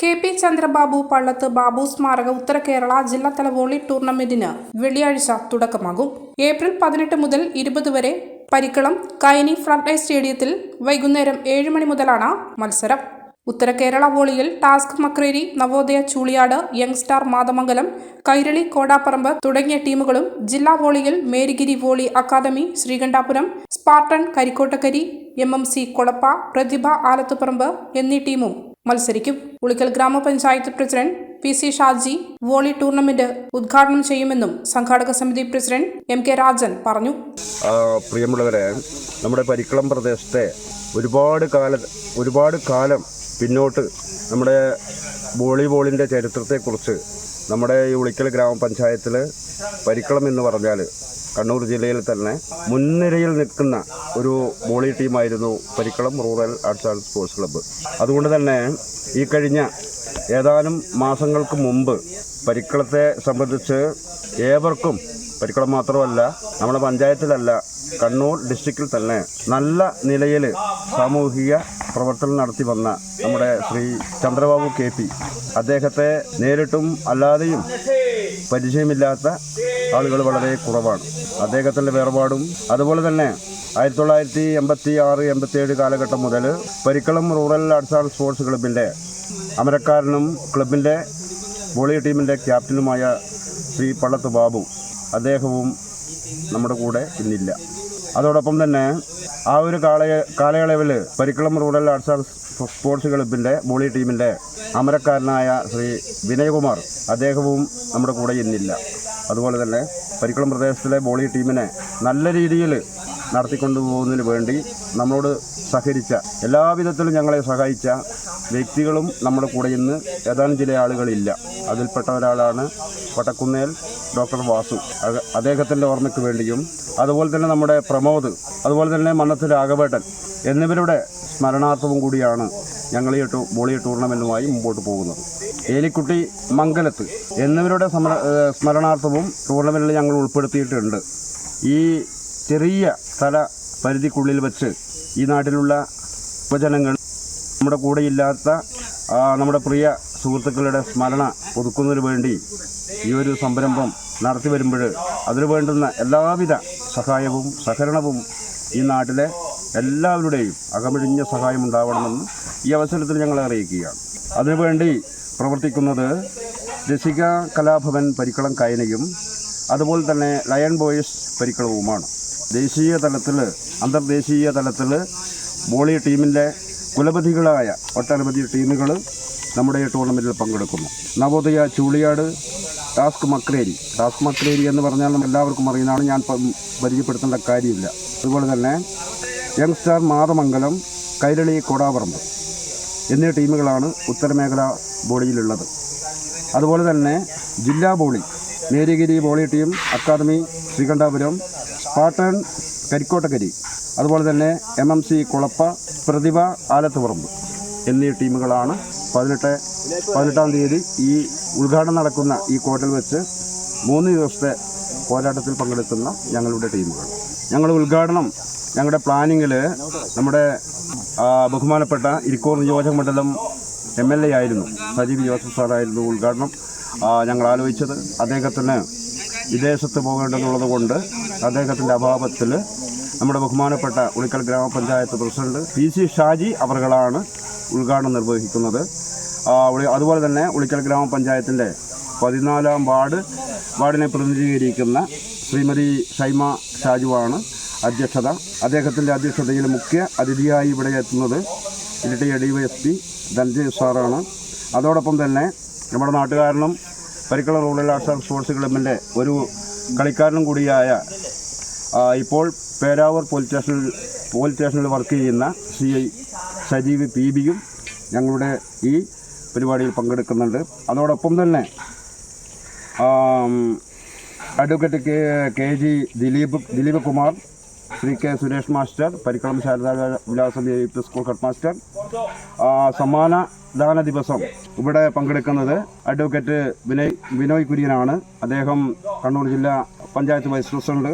K P Chandrababu Pallath Babu സ്മാരക ഉത്തര കേരള ജില്ലാതല വോളി ടൂർണമെന്റിന് വെള്ളിയാഴ്ച തുടക്കമാകും. ഏപ്രിൽ പതിനെട്ട് മുതൽ ഇരുപത് വരെ പരിക്കളം കൈനി ഫ്രണ്ട്ലൈൻ സ്റ്റേഡിയത്തിൽ വൈകുന്നേരം ഏഴ് മണി മുതലാണ് മത്സരം. ഉത്തര Kerala വോളിയിൽ task Makreri Navodaya Chooliyad young star Mathamangalam Kairali Kodapparamba തുടങ്ങിയ ടീമുകളും ജില്ലാ വോളിയിൽ Marygiri volley academy Sreekandapuram Spartan Karikkottakkari M M C Kolappa Prathibha Alathuparamba എന്നീ ടീമും മത്സരിക്കും. ഉളിക്കൽ ഗ്രാമപഞ്ചായത്ത് president P C Shaji volley tournament ഉദ്ഘാടനം ചെയ്യുമെന്നും സംഘാടക സമിതി പ്രസിഡന്റ് എം കെ രാജൻ പറഞ്ഞു. പ്രിയമുള്ളവരെ നമ്മുടെ പരിക്കളം പ്രദേശത്തെ ഒരുപാട് കാല ഒരുപാട് കാലം പിന്നോട്ട് നമ്മുടെ വോളിബോളിന്റെ ചരിത്രത്തെക്കുറിച്ച് നമ്മുടെ ഈ ഉളിക്കൽ ഗ്രാമപഞ്ചായത്തിൽ പരിക്കളം എന്ന് പറഞ്ഞാൽ കണ്ണൂർ ജില്ലയിൽ തന്നെ മുൻനിരയിൽ നിൽക്കുന്ന ഒരു ബോളി ടീമായിരുന്നു Parikkalam rural arts and sports club. അതുകൊണ്ട് തന്നെ ഈ കഴിഞ്ഞ ഏതാനും മാസങ്ങൾക്ക് മുമ്പ് പരിക്കളത്തെ സംബന്ധിച്ച് ഏവർക്കും പരിക്കളം മാത്രമല്ല നമ്മുടെ പഞ്ചായത്തിലല്ല കണ്ണൂർ ഡിസ്ട്രിക്റ്റിൽ തന്നെ നല്ല നിലയിൽ സാമൂഹിക പ്രവർത്തനം നടത്തി വന്ന നമ്മുടെ ശ്രീ ചന്ദ്രബാബു കെ പി. അദ്ദേഹത്തെ നേരിട്ടും അല്ലാതെയും പരിചയമില്ലാത്ത ആളുകൾ വളരെ കുറവാണ്. അദ്ദേഹത്തിന്റെ വേർപാടും അതുപോലെ തന്നെ ആയിരത്തി തൊള്ളായിരത്തി എൺപത്തി ആറ് എൺപത്തി ഏഴ് കാലഘട്ടം മുതൽ Parikkalam rural arts and sports ക്ലബിന്റെ അമരക്കാരനും ക്ലബിന്റെ വോളി ടീമിന്റെ ക്യാപ്റ്റനുമായ ശ്രീ പള്ളത്ത് ബാബു അദ്ദേഹവും നമ്മുടെ കൂടെ ഇന്നില്ല. അതോടൊപ്പം തന്നെ ആ ഒരു കാല കാലയളവിൽ Parikkalam rural arts and sports ക്ലബിന്റെ ബോളി ടീമിന്റെ അമരക്കാരനായ ശ്രീ വിനയകുമാർ അദ്ദേഹവും നമ്മുടെ കൂടെ ഇന്നില്ല. അതുപോലെ തന്നെ പരിക്കളം പ്രദേശത്തിലെ ബോളി ടീമിനെ നല്ല രീതിയിൽ നടത്തിക്കൊണ്ടു പോകുന്നതിന് വേണ്ടി നമ്മളോട് സഹകരിച്ച എല്ലാവിധത്തിലും ഞങ്ങളെ സഹായിച്ച വ്യക്തികളും നമ്മുടെ കൂടെ ഇന്ന് ഏതാനും ചില ആളുകളില്ല. അതിൽപ്പെട്ട ഒരാളാണ് വട്ടക്കുന്നേൽ ഡോക്ടർ വാസു അദ്ദേഹത്തിന്റെ ഓർമ്മയ്ക്ക് വേണ്ടിയും അതുപോലെ തന്നെ നമ്മുടെ പ്രമോദ് അതുപോലെ തന്നെ മണ്ണത്ത് രാഘവേട്ടൻ എന്നിവരുടെ സ്മരണാർത്ഥവും കൂടിയാണ് ഞങ്ങൾ ഈ വോളി ടൂർണമെന്റുമായി മുമ്പോട്ട് പോകുന്നത്. ഏലിക്കുട്ടി മംഗലത്ത് എന്നിവരുടെ സമര സ്മരണാർത്ഥവും ടൂർണമെന്റിൽ ഞങ്ങൾ ഉൾപ്പെടുത്തിയിട്ടുണ്ട്. ഈ ചെറിയ സ്ഥല പരിധിക്കുള്ളിൽ വെച്ച് ഈ നാട്ടിലുള്ള ഉപജനങ്ങൾ നമ്മുടെ കൂടെയില്ലാത്ത നമ്മുടെ പ്രിയ സുഹൃത്തുക്കളുടെ സ്മരണ പുതുക്കുന്നതിന് വേണ്ടി ഈ ഒരു സംരംഭം നടത്തി വരുമ്പോൾ അതിനു വേണ്ടുന്ന എല്ലാവിധ സഹായവും സഹകരണവും ഈ നാട്ടിലെ എല്ലാവരുടെയും അകമഴിഞ്ഞ സഹായം ഉണ്ടാവണമെന്ന് ഈ അവസരത്തിൽ ഞങ്ങൾ അറിയിക്കുകയാണ്. അതിനുവേണ്ടി പ്രവർത്തിക്കുന്നത് രസിക കലാഭവൻ പരിക്കളം കയനയും അതുപോലെ തന്നെ ലയൺ ബോയ്സ് പരിക്കളവുമാണ്. ദേശീയ തലത്തിൽ അന്തർദേശീയ തലത്തിൽ വോളി ടീമിന്റെ കുലപതികളായ ഒട്ടനവധി ടീമുകൾ നമ്മുടെ ഈ ടൂർണമെന്റിൽ പങ്കെടുക്കുന്നു. നവോദയ ചൂളിയാട് ടാസ്ക് മക്രേരി ടാസ്ക് മക്രേരി എന്ന് പറഞ്ഞാൽ നമ്മൾ എല്ലാവർക്കും അറിയുന്നതാണ്. ഞാൻ പരിചയപ്പെടുത്തേണ്ട കാര്യമില്ല. അതുപോലെ തന്നെ യങ് സ്റ്റാർ മാതമംഗലം കൈരളി കൊടാപറമ്പ് എന്നീ ടീമുകളാണ് ഉത്തരമേഖല ബോളിയിലുള്ളത് അതുപോലെ തന്നെ ജില്ലാ volley Marygiri volley team academy Sreekandapuram Spartan Karikkottakkari അതുപോലെ തന്നെ M M C Kulappa Prathibha Alathuparamba. എന്നീ ടീമുകളാണ് പതിനെട്ട് പതിനെട്ടാം തീയതി ഈ ഉദ്ഘാടനം നടക്കുന്ന ഈ കോട്ടൽ വെച്ച് മൂന്ന് ദിവസത്തെ പോരാട്ടത്തിൽ പങ്കെടുക്കുന്ന ഞങ്ങളുടെ ടീമുകൾ. ഞങ്ങളുടെ ഉദ്ഘാടനം ഞങ്ങളുടെ പ്ലാനിങ്ങിൽ നമ്മുടെ ബഹുമാനപ്പെട്ട ഇരിക്കൂർ നിയോജക മണ്ഡലം എം എൽ എ ആയിരുന്നു. സജീവ് ജോസഫ് സാറായിരുന്നു ഉദ്ഘാടനം ഞങ്ങൾ ആലോചിച്ചത്. അദ്ദേഹത്തിന് വിദേശത്ത് പോകേണ്ടതുള്ളത് കൊണ്ട് അദ്ദേഹത്തിന്റെ അഭാവത്തിൽ നമ്മുടെ ബഹുമാനപ്പെട്ട ഉളിക്കൽ ഗ്രാമപഞ്ചായത്ത് പ്രസിഡന്റ് പി സി ഷാജി അവർകളാണ് ഉദ്ഘാടനം നിർവഹിക്കുന്നത്. അതുപോലെ തന്നെ ഉളിക്കൽ ഗ്രാമപഞ്ചായത്തിന്റെ പതിനാലാം വാർഡ് വാർഡിനെ പ്രതിനിധീകരിക്കുന്ന ശ്രീമതി ഷൈമ ഷാജുവാണ് അധ്യക്ഷത. അദ്ദേഹത്തിന്റെ അധ്യക്ഷതയിൽ മുഖ്യ അതിഥിയായി ഇവിടെ എത്തുന്നത് Iritty D Y S P Dhananjay സാറാണ്. അതോടൊപ്പം തന്നെ നമ്മുടെ നാട്ടുകാരനും Parikkala rural arts and sports ക്ലബിന്റെ ഒരു കളിക്കാരനും കൂടിയായ ഇപ്പോൾ പേരാവൂർ പോലീസ് സ്റ്റേഷനിൽ പോലീസ് സ്റ്റേഷനിൽ വർക്ക് ചെയ്യുന്ന സി ഐ സജീവ് പി ബിയും ഞങ്ങളുടെ ഈ പരിപാടിയിൽ പങ്കെടുക്കുന്നുണ്ട്. അതോടൊപ്പം തന്നെ advocate K K G Dileep Dileep Kumar Shri K Suresh master Parikkalam Sharada Vilasam A P school head master സമ്മാന സമ്മാനദാന ദിവസം ഇവിടെ പങ്കെടുക്കുന്നത് അഡ്വക്കേറ്റ് വിനയ് വിനോയ് കുര്യനാണ്. അദ്ദേഹം കണ്ണൂർ ജില്ലാ പഞ്ചായത്ത് വൈസ് പ്രസിഡന്റ്.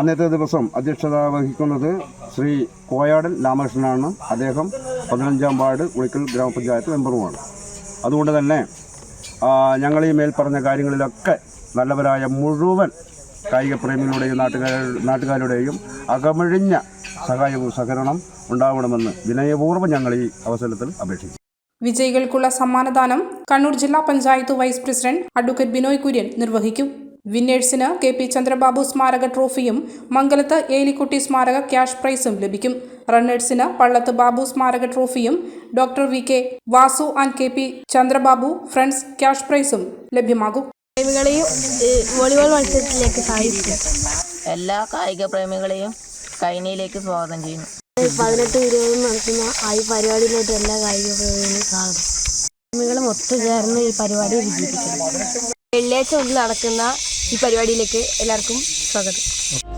അന്നത്തെ ദിവസം അധ്യക്ഷത വഹിക്കുന്നത് ശ്രീ കോയാടൻ രാമകൃഷ്ണനാണ്. അദ്ദേഹം പതിനഞ്ചാം വാർഡ് ഉളിക്കൽ ഗ്രാമപഞ്ചായത്ത് മെമ്പറുമാണ്. അതുകൊണ്ട് തന്നെ ഞങ്ങൾ ഈ മേൽപ്പറഞ്ഞ കാര്യങ്ങളിലൊക്കെ നല്ലവരായ മുഴുവൻ കായിക പ്രേമികളുടെയും നാട്ടുകാരുടെ നാട്ടുകാരുടെയും അകമഴിഞ്ഞ സഹായവും സഹകരണം ഉണ്ടാവണമെന്ന് വിനയപൂർവം ഞങ്ങൾ ഈ അവസരത്തിൽ അപേക്ഷിക്കുന്നു വിജയികൾക്കുള്ള സമ്മാനദാനം കണ്ണൂർ ജില്ലാ panchayat vice president advocate Binoy Kurian നിർവഹിക്കും. വിന്നേഴ്സിന് കെ പി ചന്ദ്രബാബു സ്മാരക ട്രോഫിയും മംഗലത്ത് ഏലിക്കുട്ടി സ്മാരക ക്യാഷ് പ്രൈസും ലഭിക്കും. റണ്ണേഴ്സിന് പള്ളത്ത് ബാബു സ്മാരക ട്രോഫിയും doctor V K Vasu and K P Chandrababu friends cash പ്രൈസും ലഭ്യമാകും. പ്രേമികളെയും വോളിബോൾ മത്സരത്തിലേക്ക് സഹായിക്കും എല്ലാ കായിക പ്രേമികളെയും കൈനയിലേക്ക് സ്വാഗതം ചെയ്യുന്നു. പതിനെട്ട് ഇരുപതും നടത്തുന്ന ആ ഈ പരിപാടിയിലോട്ട് എല്ലാ കായിക പ്രേമികളും സ്വാഗതം. പ്രേമികളും ഒത്തുചേർന്ന് ഈ പരിപാടി വിജയിപ്പിക്കുന്നു. വെള്ളിയാഴ്ച മുതൽ നടക്കുന്ന ഈ പരിപാടിയിലേക്ക് എല്ലാവർക്കും സ്വാഗതം.